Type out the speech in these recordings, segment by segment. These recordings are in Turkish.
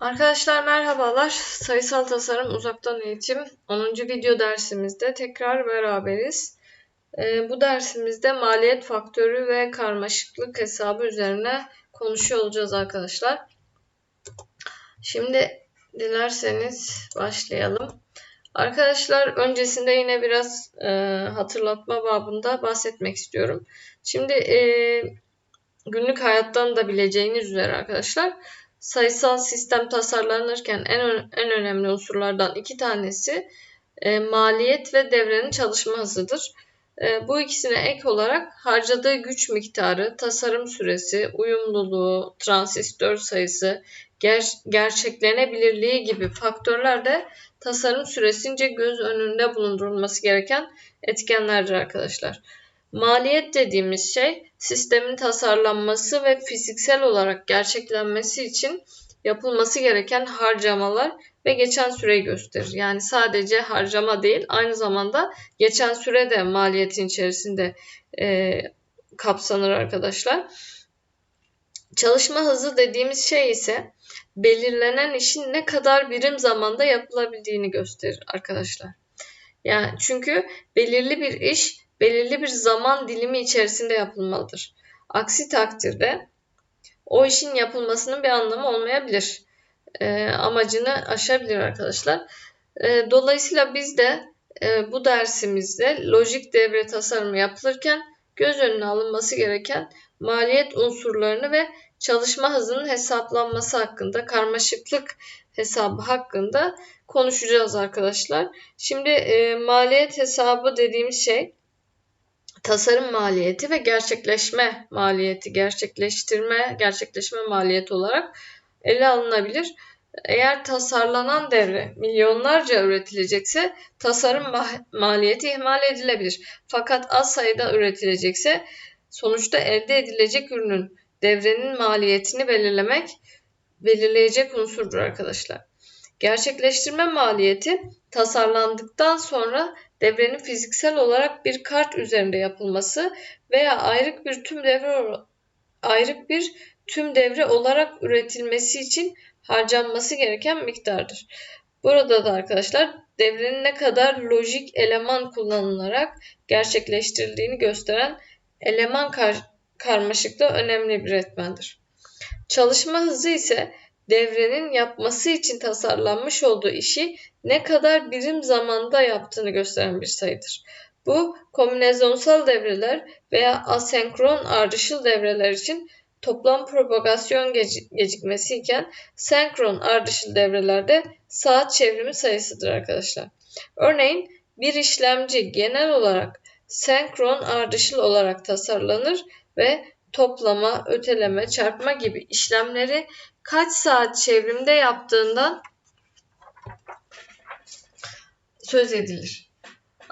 Arkadaşlar merhabalar. Sayısal tasarım uzaktan eğitim 10. video dersimizde tekrar beraberiz. Ee, bu dersimizde maliyet faktörü ve karmaşıklık hesabı üzerine konuşuyor olacağız arkadaşlar. Şimdi dilerseniz başlayalım. Arkadaşlar öncesinde yine biraz e, hatırlatma babında bahsetmek istiyorum. Şimdi e, günlük hayattan da bileceğiniz üzere arkadaşlar sayısal sistem tasarlanırken en, en önemli unsurlardan iki tanesi e, maliyet ve devrenin çalışma hızıdır. E, bu ikisine ek olarak harcadığı güç miktarı, tasarım süresi, uyumluluğu, transistör sayısı, ger gerçeklenebilirliği gibi faktörler de tasarım süresince göz önünde bulundurulması gereken etkenlerdir arkadaşlar. Maliyet dediğimiz şey sistemin tasarlanması ve fiziksel olarak gerçeklenmesi için yapılması gereken harcamalar ve geçen süreyi gösterir. Yani sadece harcama değil aynı zamanda geçen süre de maliyetin içerisinde e, kapsanır arkadaşlar. Çalışma hızı dediğimiz şey ise belirlenen işin ne kadar birim zamanda yapılabildiğini gösterir arkadaşlar. Yani çünkü belirli bir iş belirli bir zaman dilimi içerisinde yapılmalıdır. Aksi takdirde o işin yapılmasının bir anlamı olmayabilir. E, amacını aşabilir arkadaşlar. E, dolayısıyla biz de e, bu dersimizde lojik devre tasarımı yapılırken göz önüne alınması gereken maliyet unsurlarını ve çalışma hızının hesaplanması hakkında, karmaşıklık hesabı hakkında konuşacağız arkadaşlar. Şimdi e, maliyet hesabı dediğimiz şey tasarım maliyeti ve gerçekleşme maliyeti, gerçekleştirme, gerçekleşme maliyeti olarak ele alınabilir. Eğer tasarlanan devre milyonlarca üretilecekse tasarım maliyeti ihmal edilebilir. Fakat az sayıda üretilecekse sonuçta elde edilecek ürünün devrenin maliyetini belirlemek belirleyecek unsurdur arkadaşlar. Gerçekleştirme maliyeti tasarlandıktan sonra devrenin fiziksel olarak bir kart üzerinde yapılması veya ayrık bir tüm devre ayrık bir tüm devre olarak üretilmesi için harcanması gereken miktardır. Burada da arkadaşlar devrenin ne kadar lojik eleman kullanılarak gerçekleştirildiğini gösteren eleman kar karmaşıklığı önemli bir etmendir. Çalışma hızı ise devrenin yapması için tasarlanmış olduğu işi ne kadar birim zamanda yaptığını gösteren bir sayıdır. Bu kombinasyonsal devreler veya asenkron ardışıl devreler için toplam propagasyon gecikmesi iken senkron ardışıl devrelerde saat çevrimi sayısıdır arkadaşlar. Örneğin bir işlemci genel olarak senkron ardışıl olarak tasarlanır ve toplama, öteleme, çarpma gibi işlemleri kaç saat çevrimde yaptığından söz edilir.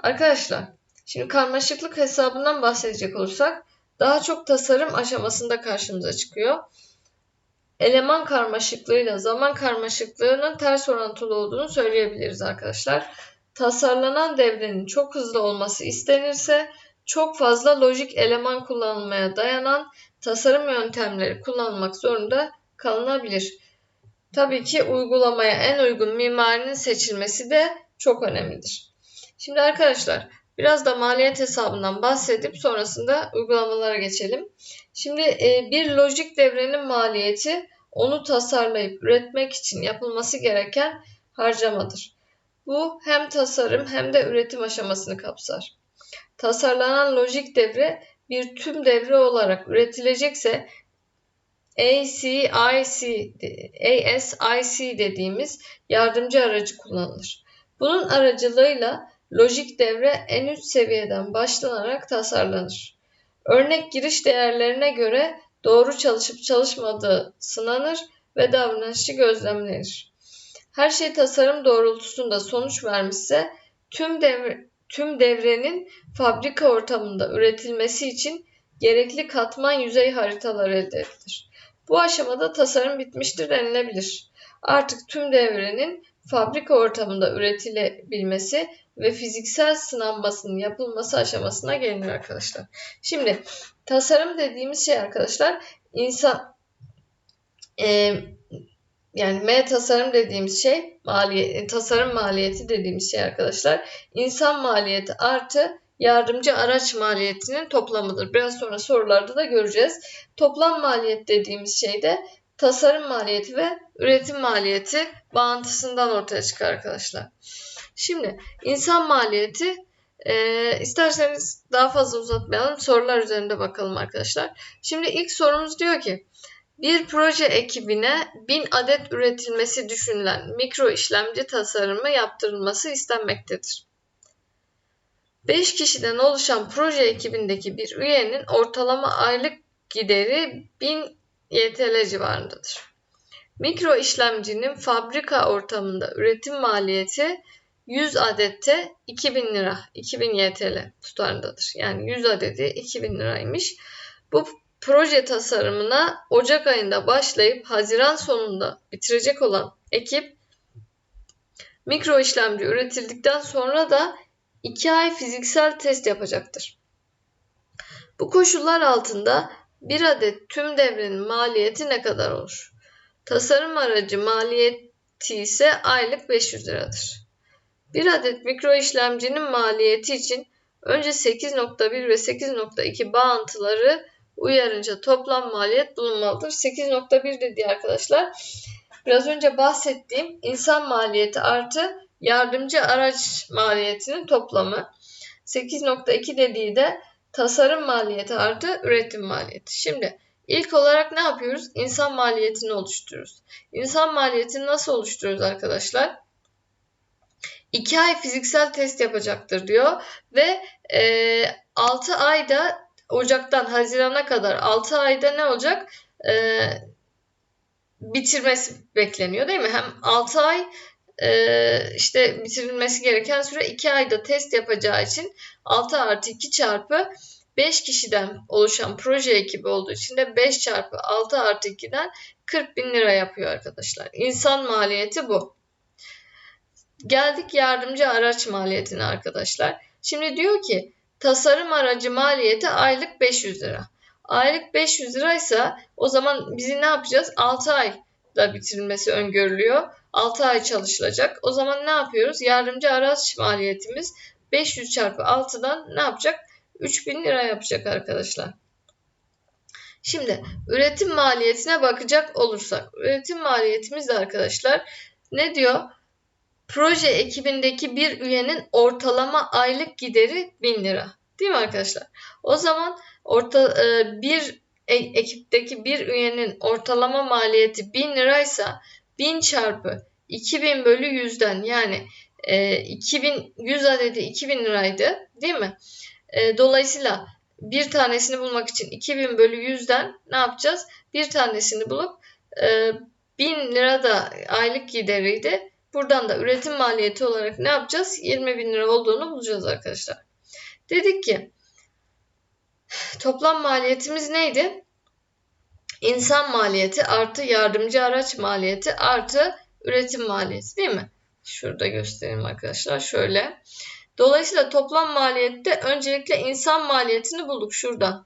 Arkadaşlar şimdi karmaşıklık hesabından bahsedecek olursak daha çok tasarım aşamasında karşımıza çıkıyor. Eleman karmaşıklığıyla zaman karmaşıklığının ters orantılı olduğunu söyleyebiliriz arkadaşlar. Tasarlanan devrenin çok hızlı olması istenirse çok fazla lojik eleman kullanılmaya dayanan tasarım yöntemleri kullanmak zorunda kalınabilir. Tabii ki uygulamaya en uygun mimarinin seçilmesi de çok önemlidir. Şimdi arkadaşlar biraz da maliyet hesabından bahsedip sonrasında uygulamalara geçelim. Şimdi e, bir lojik devrenin maliyeti onu tasarlayıp üretmek için yapılması gereken harcamadır. Bu hem tasarım hem de üretim aşamasını kapsar. Tasarlanan lojik devre bir tüm devre olarak üretilecekse ACIC, ASIC dediğimiz yardımcı aracı kullanılır. Bunun aracılığıyla lojik devre en üst seviyeden başlanarak tasarlanır. Örnek giriş değerlerine göre doğru çalışıp çalışmadığı sınanır ve davranışı gözlemlenir. Her şey tasarım doğrultusunda sonuç vermişse tüm devre, tüm devrenin fabrika ortamında üretilmesi için gerekli katman yüzey haritaları elde edilir. Bu aşamada tasarım bitmiştir denilebilir. Artık tüm devrenin fabrika ortamında üretilebilmesi ve fiziksel sınanmasının yapılması aşamasına geliniyor arkadaşlar. Şimdi tasarım dediğimiz şey arkadaşlar insan e, yani M tasarım dediğimiz şey maliyet, tasarım maliyeti dediğimiz şey arkadaşlar insan maliyeti artı yardımcı araç maliyetinin toplamıdır. Biraz sonra sorularda da göreceğiz. Toplam maliyet dediğimiz şey de tasarım maliyeti ve üretim maliyeti bağıntısından ortaya çıkar arkadaşlar. Şimdi insan maliyeti e, isterseniz daha fazla uzatmayalım sorular üzerinde bakalım arkadaşlar. Şimdi ilk sorumuz diyor ki bir proje ekibine 1000 adet üretilmesi düşünülen mikro işlemci tasarımı yaptırılması istenmektedir. 5 kişiden oluşan proje ekibindeki bir üyenin ortalama aylık gideri 1000 YTL civarındadır. Mikro işlemcinin fabrika ortamında üretim maliyeti 100 adette 2000 lira, 2000 YTL tutarındadır. Yani 100 adedi 2000 liraymış. Bu proje tasarımına Ocak ayında başlayıp Haziran sonunda bitirecek olan ekip mikro işlemci üretildikten sonra da 2 ay fiziksel test yapacaktır. Bu koşullar altında bir adet tüm devrenin maliyeti ne kadar olur? Tasarım aracı maliyeti ise aylık 500 liradır. Bir adet mikro işlemcinin maliyeti için önce 8.1 ve 8.2 bağıntıları uyarınca toplam maliyet bulunmalıdır. 8.1 dediği arkadaşlar biraz önce bahsettiğim insan maliyeti artı yardımcı araç maliyetinin toplamı. 8.2 dediği de tasarım maliyeti artı üretim maliyeti. Şimdi ilk olarak ne yapıyoruz? İnsan maliyetini oluşturuyoruz. İnsan maliyetini nasıl oluşturuyoruz arkadaşlar? 2 ay fiziksel test yapacaktır diyor ve e, 6 ayda Ocak'tan Haziran'a kadar 6 ayda ne olacak? E, bitirmesi bekleniyor değil mi? Hem 6 ay işte bitirilmesi gereken süre 2 ayda test yapacağı için 6 artı 2 çarpı 5 kişiden oluşan proje ekibi olduğu için de 5 çarpı 6 artı 2'den 40 bin lira yapıyor arkadaşlar. İnsan maliyeti bu. Geldik yardımcı araç maliyetine arkadaşlar. Şimdi diyor ki tasarım aracı maliyeti aylık 500 lira. Aylık 500 liraysa o zaman bizi ne yapacağız? 6 ayda bitirilmesi öngörülüyor. 6 ay çalışılacak. O zaman ne yapıyoruz? Yardımcı araç maliyetimiz 500 çarpı 6'dan ne yapacak? 3000 lira yapacak arkadaşlar. Şimdi üretim maliyetine bakacak olursak. Üretim maliyetimiz de arkadaşlar ne diyor? Proje ekibindeki bir üyenin ortalama aylık gideri 1000 lira. Değil mi arkadaşlar? O zaman orta, e, bir e, ekipteki bir üyenin ortalama maliyeti 1000 liraysa 1000 çarpı 2000 bölü 100'den yani e, 2100 adedi 2000 liraydı değil mi? E, dolayısıyla bir tanesini bulmak için 2000 bölü 100'den ne yapacağız? Bir tanesini bulup e, 1000 lira da aylık gideriydi. Buradan da üretim maliyeti olarak ne yapacağız? 20 bin lira olduğunu bulacağız arkadaşlar. Dedik ki toplam maliyetimiz neydi? İnsan maliyeti artı yardımcı araç maliyeti artı üretim maliyeti değil mi? Şurada göstereyim arkadaşlar. Şöyle. Dolayısıyla toplam maliyette öncelikle insan maliyetini bulduk şurada.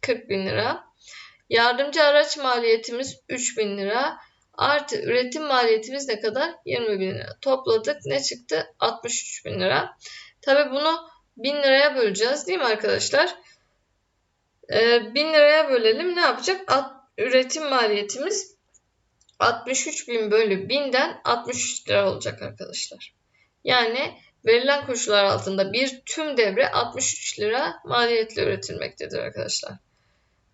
40 bin lira. Yardımcı araç maliyetimiz 3 bin lira. Artı üretim maliyetimiz ne kadar? 20 bin lira. Topladık. Ne çıktı? 63 bin lira. Tabi bunu 1000 liraya böleceğiz değil mi arkadaşlar? Ee, 1000 liraya bölelim. Ne yapacak? Üretim maliyetimiz 63 bin bölü 1000'den 63 lira olacak arkadaşlar. Yani verilen koşullar altında bir tüm devre 63 lira maliyetle üretilmektedir arkadaşlar.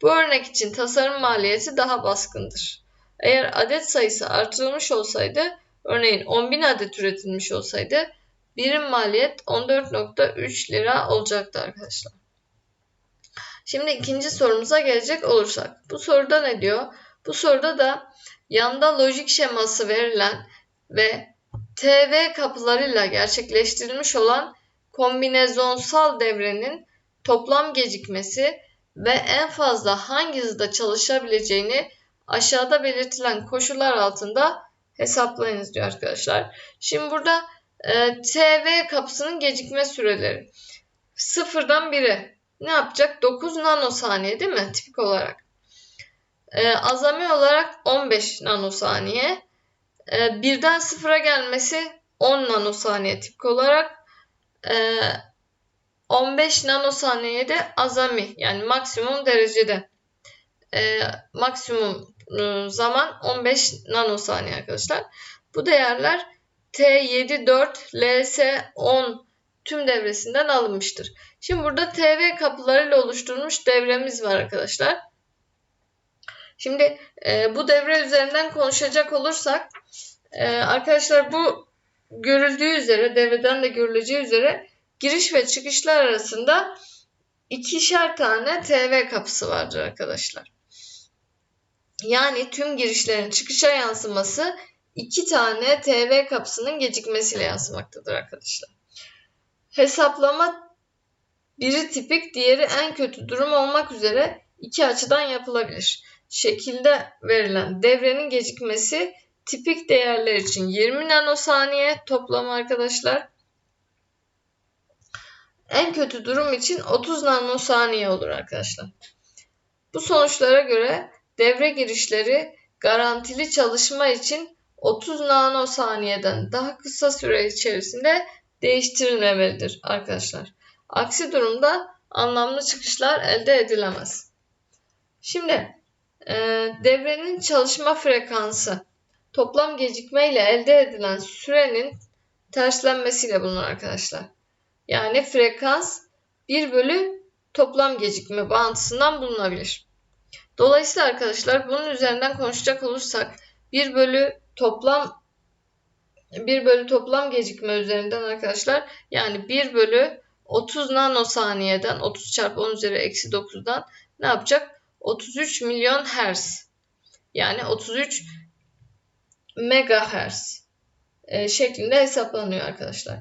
Bu örnek için tasarım maliyeti daha baskındır. Eğer adet sayısı artırılmış olsaydı, örneğin 10.000 adet üretilmiş olsaydı birim maliyet 14.3 lira olacaktı arkadaşlar. Şimdi ikinci sorumuza gelecek olursak. Bu soruda ne diyor? Bu soruda da yanda lojik şeması verilen ve TV kapılarıyla gerçekleştirilmiş olan kombinezonsal devrenin toplam gecikmesi ve en fazla hangi hızda çalışabileceğini aşağıda belirtilen koşullar altında hesaplayınız diyor arkadaşlar. Şimdi burada e, TV kapısının gecikme süreleri sıfırdan 1'e ne yapacak? 9 nanosaniye değil mi? Tipik olarak. E, azami olarak 15 nanosaniye. e, birden sıfıra gelmesi 10 nanosaniye tipik olarak e, 15 nanosaniyede azami yani maksimum derecede e, maksimum zaman 15 nanosaniye arkadaşlar. Bu değerler T74, LS10 tüm devresinden alınmıştır. Şimdi burada TV kapılarıyla oluşturulmuş devremiz var arkadaşlar. Şimdi e, bu devre üzerinden konuşacak olursak e, arkadaşlar bu görüldüğü üzere devreden de görüleceği üzere giriş ve çıkışlar arasında ikişer tane TV kapısı vardır arkadaşlar. Yani tüm girişlerin çıkışa yansıması iki tane TV kapısının gecikmesiyle yansımaktadır arkadaşlar. Hesaplama biri tipik, diğeri en kötü durum olmak üzere iki açıdan yapılabilir. Şekilde verilen devrenin gecikmesi tipik değerler için 20 nanosaniye toplam arkadaşlar. En kötü durum için 30 nanosaniye olur arkadaşlar. Bu sonuçlara göre devre girişleri garantili çalışma için 30 nanosaniyeden daha kısa süre içerisinde değiştirilmemelidir arkadaşlar. Aksi durumda anlamlı çıkışlar elde edilemez. Şimdi e, devrenin çalışma frekansı toplam gecikme ile elde edilen sürenin terslenmesiyle bulunur arkadaşlar. Yani frekans 1 bölü toplam gecikme bağıntısından bulunabilir. Dolayısıyla arkadaşlar bunun üzerinden konuşacak olursak 1 bölü toplam 1 bölü toplam gecikme üzerinden arkadaşlar yani 1 bölü 30 nanosaniyeden 30 çarpı 10 üzeri eksi 9'dan ne yapacak? 33 milyon hertz. Yani 33 megahertz e, şeklinde hesaplanıyor arkadaşlar.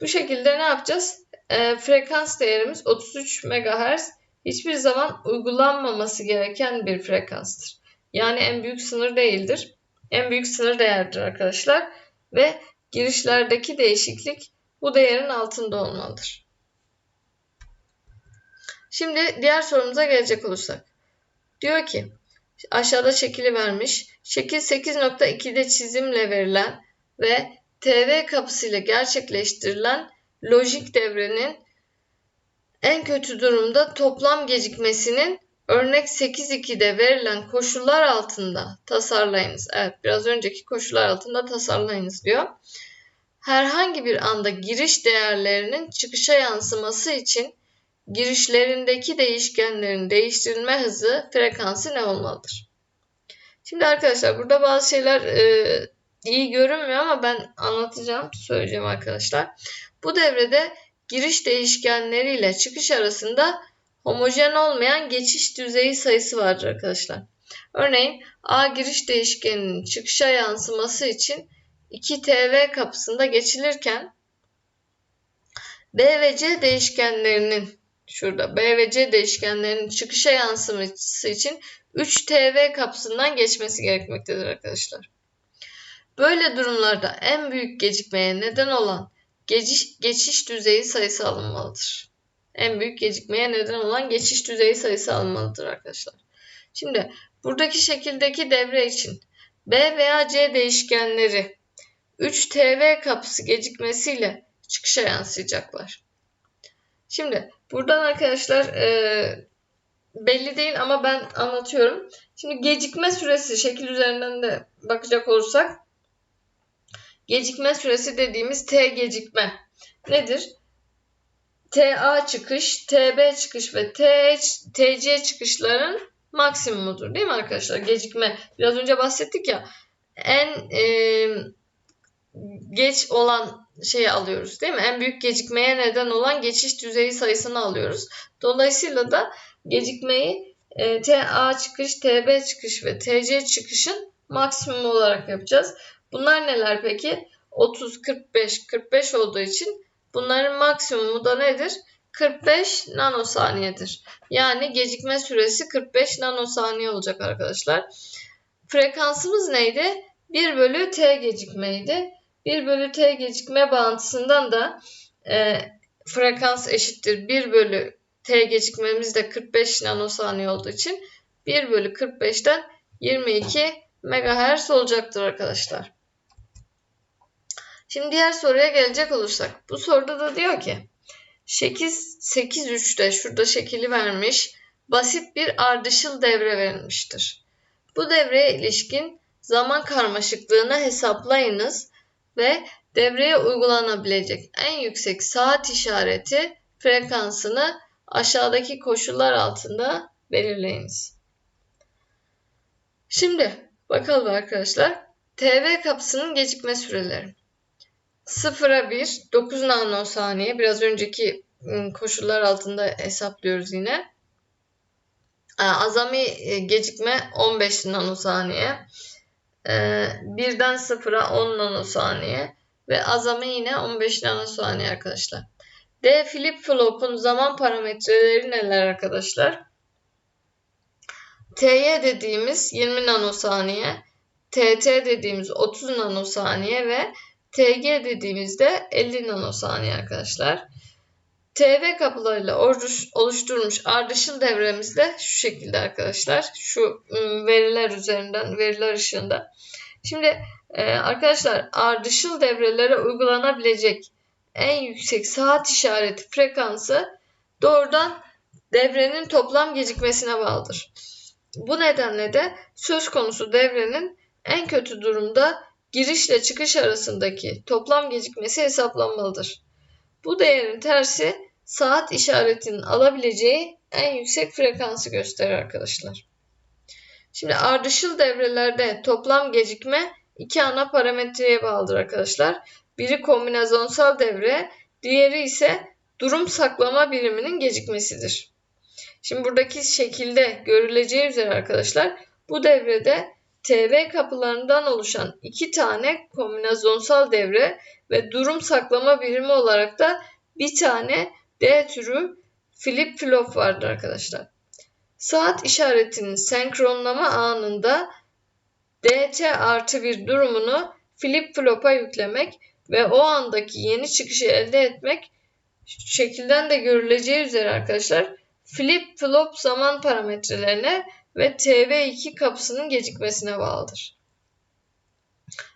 Bu şekilde ne yapacağız? E, frekans değerimiz 33 megahertz hiçbir zaman uygulanmaması gereken bir frekanstır. Yani en büyük sınır değildir. En büyük sınır değerdir arkadaşlar. Ve girişlerdeki değişiklik bu değerin altında olmalıdır. Şimdi diğer sorumuza gelecek olursak. Diyor ki aşağıda şekili vermiş. Şekil 8.2'de çizimle verilen ve TV kapısıyla gerçekleştirilen lojik devrenin en kötü durumda toplam gecikmesinin örnek 8.2'de verilen koşullar altında tasarlayınız. Evet biraz önceki koşullar altında tasarlayınız diyor. Herhangi bir anda giriş değerlerinin çıkışa yansıması için girişlerindeki değişkenlerin değiştirilme hızı frekansı ne olmalıdır? Şimdi arkadaşlar burada bazı şeyler e, iyi görünmüyor ama ben anlatacağım, söyleyeceğim arkadaşlar. Bu devrede giriş değişkenleri ile çıkış arasında homojen olmayan geçiş düzeyi sayısı vardır arkadaşlar. Örneğin A giriş değişkeninin çıkışa yansıması için 2 TV kapısında geçilirken B ve C değişkenlerinin şurada B ve C değişkenlerinin çıkışa yansıması için 3 TV kapısından geçmesi gerekmektedir arkadaşlar. Böyle durumlarda en büyük gecikmeye neden olan geçiş, geçiş düzeyi sayısı alınmalıdır. En büyük gecikmeye neden olan geçiş düzeyi sayısı alınmalıdır arkadaşlar. Şimdi buradaki şekildeki devre için B veya C değişkenleri 3 TV kapısı gecikmesiyle çıkışa yansıyacaklar. Şimdi buradan arkadaşlar e, belli değil ama ben anlatıyorum. Şimdi gecikme süresi şekil üzerinden de bakacak olursak Gecikme süresi dediğimiz T gecikme nedir? TA çıkış, TB çıkış ve TC çıkışların maksimumudur değil mi arkadaşlar? Gecikme biraz önce bahsettik ya en e, geç olan şeyi alıyoruz değil mi? En büyük gecikmeye neden olan geçiş düzeyi sayısını alıyoruz. Dolayısıyla da gecikmeyi e, TA çıkış, TB çıkış ve TC çıkışın maksimum olarak yapacağız. Bunlar neler peki? 30, 45, 45 olduğu için bunların maksimumu da nedir? 45 nanosaniyedir. Yani gecikme süresi 45 nanosaniye olacak arkadaşlar. Frekansımız neydi? 1 bölü t gecikmeydi. 1 bölü t gecikme bağıntısından da e, frekans eşittir 1 bölü t gecikmemiz de 45 nanosaniye olduğu için 1 bölü 45'ten 22 MHz olacaktır arkadaşlar. Şimdi diğer soruya gelecek olursak. Bu soruda da diyor ki 8, 8 3'te şurada şekili vermiş. Basit bir ardışıl devre verilmiştir. Bu devreye ilişkin zaman karmaşıklığını hesaplayınız ve devreye uygulanabilecek en yüksek saat işareti frekansını aşağıdaki koşullar altında belirleyiniz. Şimdi bakalım arkadaşlar. TV kapısının gecikme süreleri. 0'a 1 9 nanosaniye. Biraz önceki ıı, koşullar altında hesaplıyoruz yine. Azami e, gecikme 15 nanosaniye. Ee, birden 0'a 10 nanosaniye ve azami yine 15 nanosaniye arkadaşlar. D flip flop'un zaman parametreleri neler arkadaşlar? TY dediğimiz 20 nanosaniye, TT dediğimiz 30 nanosaniye ve TG dediğimizde 50 nanosaniye arkadaşlar. TV kapılarıyla oluşturulmuş ardışıl devremiz de şu şekilde arkadaşlar. Şu ıı, veriler üzerinden, veriler ışığında. Şimdi e, arkadaşlar ardışıl devrelere uygulanabilecek en yüksek saat işareti frekansı doğrudan devrenin toplam gecikmesine bağlıdır. Bu nedenle de söz konusu devrenin en kötü durumda girişle çıkış arasındaki toplam gecikmesi hesaplanmalıdır. Bu değerin tersi saat işaretinin alabileceği en yüksek frekansı gösterir arkadaşlar. Şimdi ardışıl devrelerde toplam gecikme iki ana parametreye bağlıdır arkadaşlar. Biri kombinasyonsal devre, diğeri ise durum saklama biriminin gecikmesidir. Şimdi buradaki şekilde görüleceği üzere arkadaşlar bu devrede TV kapılarından oluşan iki tane kombinasyonsal devre ve durum saklama birimi olarak da bir tane D türü flip flop vardır arkadaşlar. Saat işaretinin senkronlama anında DT artı bir durumunu flip flop'a yüklemek ve o andaki yeni çıkışı elde etmek şekilden de görüleceği üzere arkadaşlar flip flop zaman parametrelerine ve TV2 kapısının gecikmesine bağlıdır.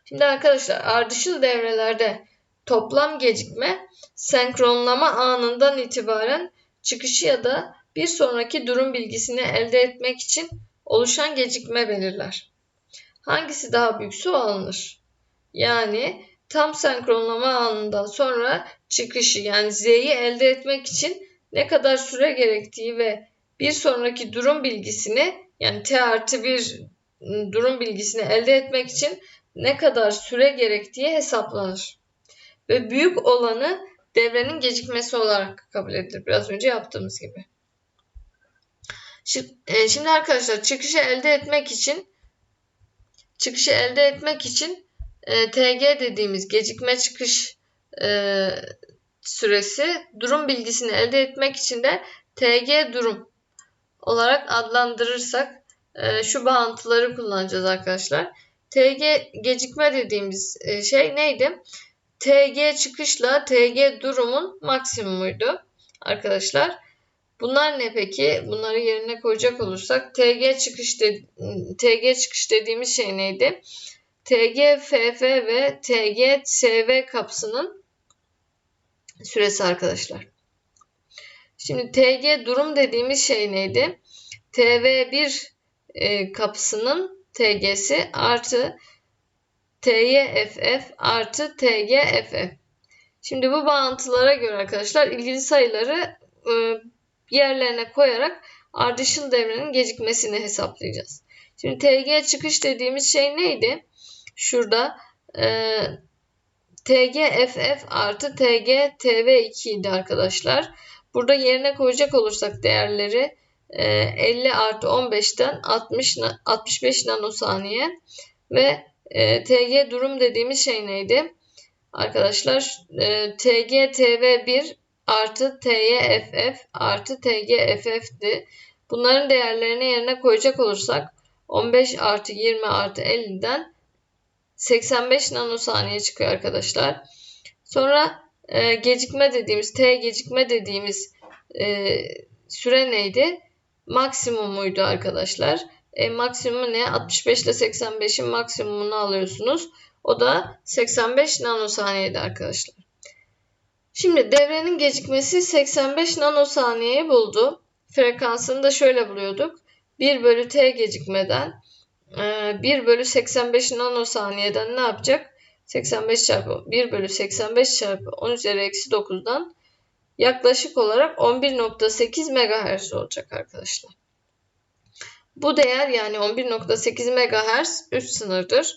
Şimdi arkadaşlar ardışıl devrelerde toplam gecikme senkronlama anından itibaren çıkışı ya da bir sonraki durum bilgisini elde etmek için oluşan gecikme belirler. Hangisi daha büyükse o alınır. Yani tam senkronlama anından sonra çıkışı yani Z'yi elde etmek için ne kadar süre gerektiği ve bir sonraki durum bilgisini yani T artı bir durum bilgisini elde etmek için ne kadar süre gerektiği hesaplanır. Ve büyük olanı devrenin gecikmesi olarak kabul edilir. Biraz önce yaptığımız gibi. E, şimdi arkadaşlar çıkışı elde etmek için çıkışı elde etmek için e, TG dediğimiz gecikme çıkış e, süresi durum bilgisini elde etmek için de TG durum olarak adlandırırsak e, şu bağıntıları kullanacağız arkadaşlar. TG gecikme dediğimiz e, şey neydi? TG çıkışla TG durumun maksimumuydu arkadaşlar. Bunlar ne peki? Bunları yerine koyacak olursak TG çıkış de, TG çıkış dediğimiz şey neydi? TG FF ve TG SV kapsının süresi arkadaşlar. Şimdi TG durum dediğimiz şey neydi? TV1 e, kapısının TG'si artı TYFF artı TGFF. Şimdi bu bağıntılara göre arkadaşlar ilgili sayıları e, yerlerine koyarak ardışıl devrenin gecikmesini hesaplayacağız. Şimdi TG çıkış dediğimiz şey neydi? Şurada e, TGFF artı TG TV2 idi arkadaşlar. Burada yerine koyacak olursak değerleri 50 e, artı 15'ten 60 65 nanosaniye ve e, TG durum dediğimiz şey neydi? Arkadaşlar e, TG TV1 artı TYFF artı TGFF'di. Bunların değerlerini yerine koyacak olursak 15 artı 20 artı 50'den 85 nanosaniye çıkıyor arkadaşlar. Sonra e, gecikme dediğimiz T gecikme dediğimiz e, süre neydi? Maksimumuydu arkadaşlar. E, maksimumu ne? 65 ile 85'in maksimumunu alıyorsunuz. O da 85 nanosaniyede arkadaşlar. Şimdi devrenin gecikmesi 85 nanosaniyeyi buldu. Frekansını da şöyle buluyorduk. 1 bölü t gecikmeden 1 e, bölü 85 nanosaniyeden ne yapacak? 85 çarpı 1 bölü 85 çarpı 10 üzeri eksi 9'dan yaklaşık olarak 11.8 MHz olacak arkadaşlar. Bu değer yani 11.8 MHz üst sınırdır.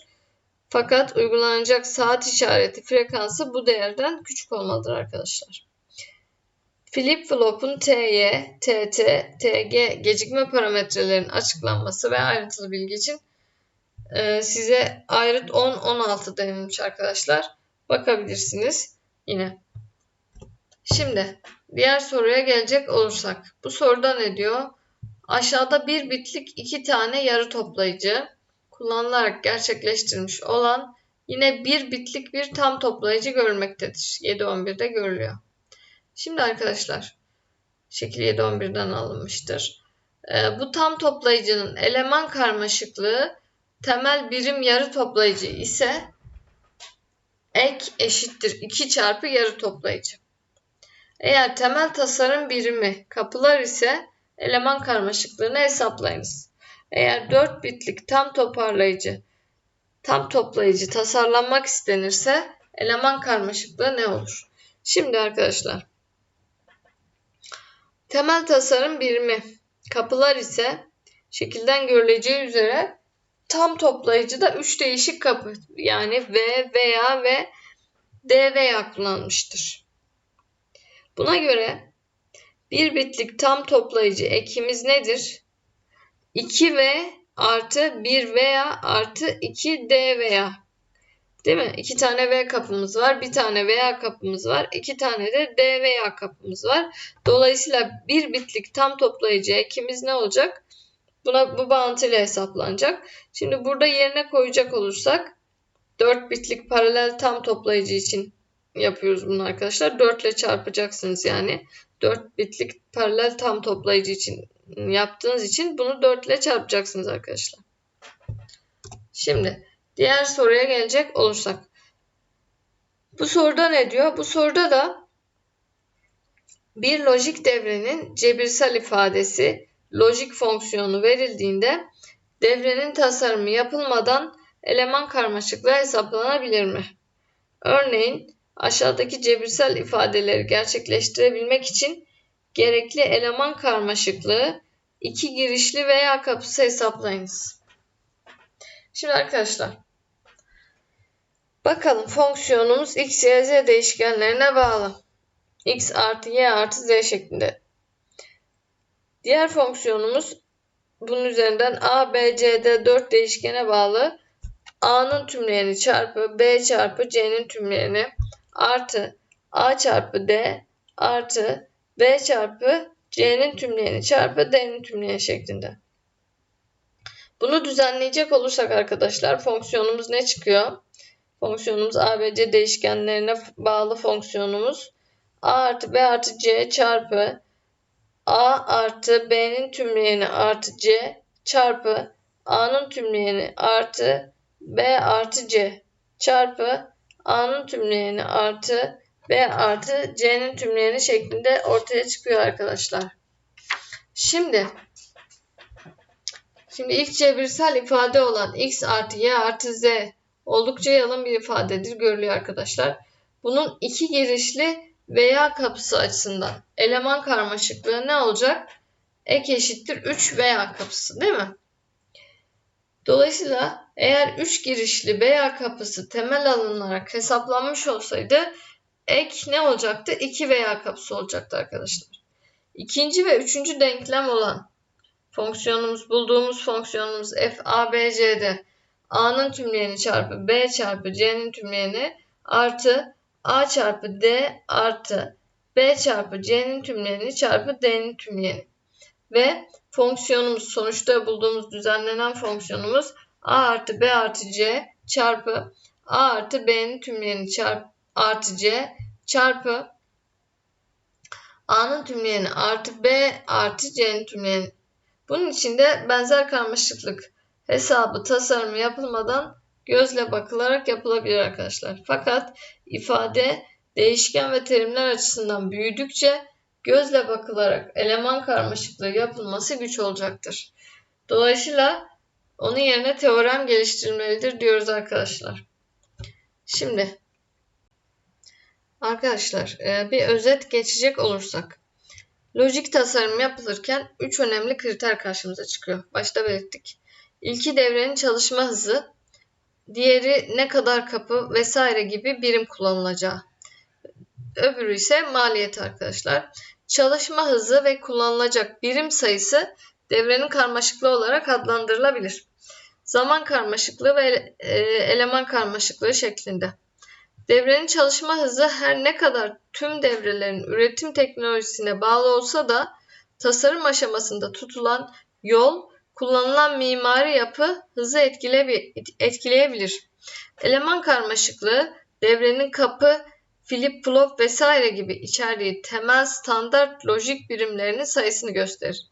Fakat uygulanacak saat işareti frekansı bu değerden küçük olmalıdır arkadaşlar. Flip flop'un TY, TT, TG gecikme parametrelerinin açıklanması ve ayrıntılı bilgi için e, size ayrıt 10-16 denilmiş arkadaşlar. Bakabilirsiniz yine. Şimdi diğer soruya gelecek olursak. Bu soruda ne diyor? Aşağıda bir bitlik iki tane yarı toplayıcı kullanılarak gerçekleştirilmiş olan yine bir bitlik bir tam toplayıcı görülmektedir. 7.11'de görülüyor. Şimdi arkadaşlar şekil 7.11'den alınmıştır. Ee, bu tam toplayıcının eleman karmaşıklığı temel birim yarı toplayıcı ise ek eşittir 2 çarpı yarı toplayıcı. Eğer temel tasarım birimi kapılar ise eleman karmaşıklığını hesaplayınız. Eğer 4 bitlik tam toparlayıcı, tam toplayıcı tasarlanmak istenirse eleman karmaşıklığı ne olur? Şimdi arkadaşlar temel tasarım birimi kapılar ise şekilden görüleceği üzere tam toplayıcıda 3 değişik kapı yani V, veya ve D veya kullanılmıştır. Buna göre bir bitlik tam toplayıcı ekimiz nedir? 2V artı 1 veya artı 2 D veya. Değil mi? 2 tane V kapımız var. Bir tane veya kapımız var. 2 tane de D veya kapımız var. Dolayısıyla bir bitlik tam toplayıcı ekimiz ne olacak? Buna bu bağıntıyla hesaplanacak. Şimdi burada yerine koyacak olursak 4 bitlik paralel tam toplayıcı için yapıyoruz bunu arkadaşlar. 4 ile çarpacaksınız yani. 4 bitlik paralel tam toplayıcı için yaptığınız için bunu 4 ile çarpacaksınız arkadaşlar. Şimdi diğer soruya gelecek olursak. Bu soruda ne diyor? Bu soruda da bir lojik devrenin cebirsel ifadesi lojik fonksiyonu verildiğinde devrenin tasarımı yapılmadan eleman karmaşıklığı hesaplanabilir mi? Örneğin aşağıdaki cebirsel ifadeleri gerçekleştirebilmek için gerekli eleman karmaşıklığı iki girişli veya kapısı hesaplayınız. Şimdi arkadaşlar bakalım fonksiyonumuz x, y, z değişkenlerine bağlı. x artı y artı z şeklinde. Diğer fonksiyonumuz bunun üzerinden a, b, c, d 4 değişkene bağlı a'nın tümleyeni çarpı b çarpı c'nin tümleyeni artı a çarpı d artı b çarpı c'nin tümleyeni çarpı d'nin tümleyeni şeklinde. Bunu düzenleyecek olursak arkadaşlar fonksiyonumuz ne çıkıyor? Fonksiyonumuz a ve c değişkenlerine bağlı fonksiyonumuz a artı b artı c çarpı a artı b'nin tümleyeni artı c çarpı a'nın tümleyeni artı b artı c çarpı a'nın tümleyeni artı b artı c'nin tümleyeni şeklinde ortaya çıkıyor arkadaşlar. Şimdi şimdi ilk cebirsel ifade olan x artı y artı z oldukça yalın bir ifadedir görülüyor arkadaşlar. Bunun iki girişli veya kapısı açısından eleman karmaşıklığı ne olacak? Ek eşittir 3 veya kapısı değil mi? Dolayısıyla eğer 3 girişli veya kapısı temel alınarak hesaplanmış olsaydı ek ne olacaktı? 2 veya kapısı olacaktı arkadaşlar. İkinci ve üçüncü denklem olan fonksiyonumuz bulduğumuz fonksiyonumuz f a b c'de a'nın tümleyeni çarpı b çarpı c'nin tümleyeni artı a çarpı d artı b çarpı c'nin tümleyeni çarpı d'nin tümleyeni ve fonksiyonumuz sonuçta bulduğumuz düzenlenen fonksiyonumuz a artı b artı c çarpı a artı b'nin tümleyeni çarpı artı c çarpı a'nın tümleyeni artı b artı c'nin tümleyeni Bunun için de benzer karmaşıklık hesabı tasarımı yapılmadan gözle bakılarak yapılabilir arkadaşlar. Fakat ifade değişken ve terimler açısından büyüdükçe gözle bakılarak eleman karmaşıklığı yapılması güç olacaktır. Dolayısıyla onun yerine teorem geliştirilmelidir diyoruz arkadaşlar. Şimdi arkadaşlar e, bir özet geçecek olursak lojik tasarım yapılırken 3 önemli kriter karşımıza çıkıyor. Başta belirttik. İlki devrenin çalışma hızı, diğeri ne kadar kapı vesaire gibi birim kullanılacağı. Öbürü ise maliyet arkadaşlar. Çalışma hızı ve kullanılacak birim sayısı devrenin karmaşıklığı olarak adlandırılabilir. Zaman karmaşıklığı ve e, eleman karmaşıklığı şeklinde. Devrenin çalışma hızı her ne kadar tüm devrelerin üretim teknolojisine bağlı olsa da tasarım aşamasında tutulan yol, kullanılan mimari yapı hızı etkileyebilir. Eleman karmaşıklığı devrenin kapı, flip flop vesaire gibi içerdiği temel standart lojik birimlerinin sayısını gösterir.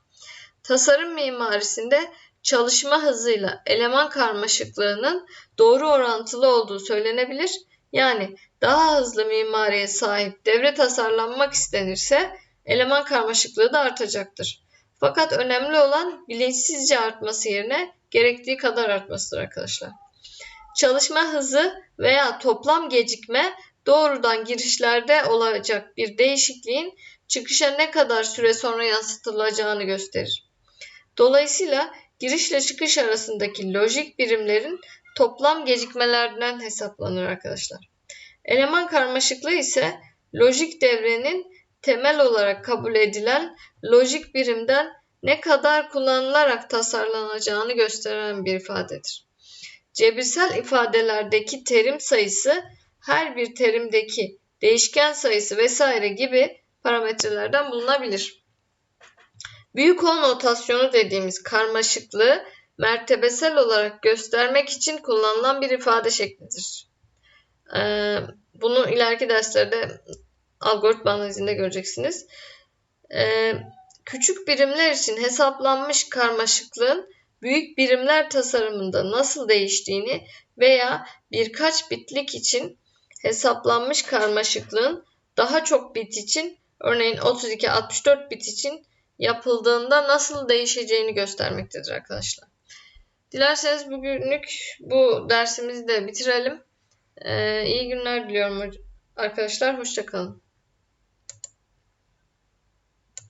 Tasarım mimarisinde çalışma hızıyla eleman karmaşıklığının doğru orantılı olduğu söylenebilir. Yani daha hızlı mimariye sahip devre tasarlanmak istenirse eleman karmaşıklığı da artacaktır. Fakat önemli olan bilinçsizce artması yerine gerektiği kadar artmasıdır arkadaşlar. Çalışma hızı veya toplam gecikme doğrudan girişlerde olacak bir değişikliğin çıkışa ne kadar süre sonra yansıtılacağını gösterir. Dolayısıyla girişle çıkış arasındaki lojik birimlerin toplam gecikmelerden hesaplanır arkadaşlar. Eleman karmaşıklığı ise lojik devrenin temel olarak kabul edilen lojik birimden ne kadar kullanılarak tasarlanacağını gösteren bir ifadedir. Cebirsel ifadelerdeki terim sayısı her bir terimdeki değişken sayısı vesaire gibi parametrelerden bulunabilir. Büyük O notasyonu dediğimiz karmaşıklığı mertebesel olarak göstermek için kullanılan bir ifade şeklidir. Ee, bunu ileriki derslerde algoritma analizinde göreceksiniz. Ee, küçük birimler için hesaplanmış karmaşıklığın büyük birimler tasarımında nasıl değiştiğini veya birkaç bitlik için hesaplanmış karmaşıklığın daha çok bit için örneğin 32-64 bit için yapıldığında nasıl değişeceğini göstermektedir arkadaşlar. Dilerseniz bugünlük bu dersimizi de bitirelim. Ee, iyi günler diliyorum arkadaşlar. Hoşçakalın.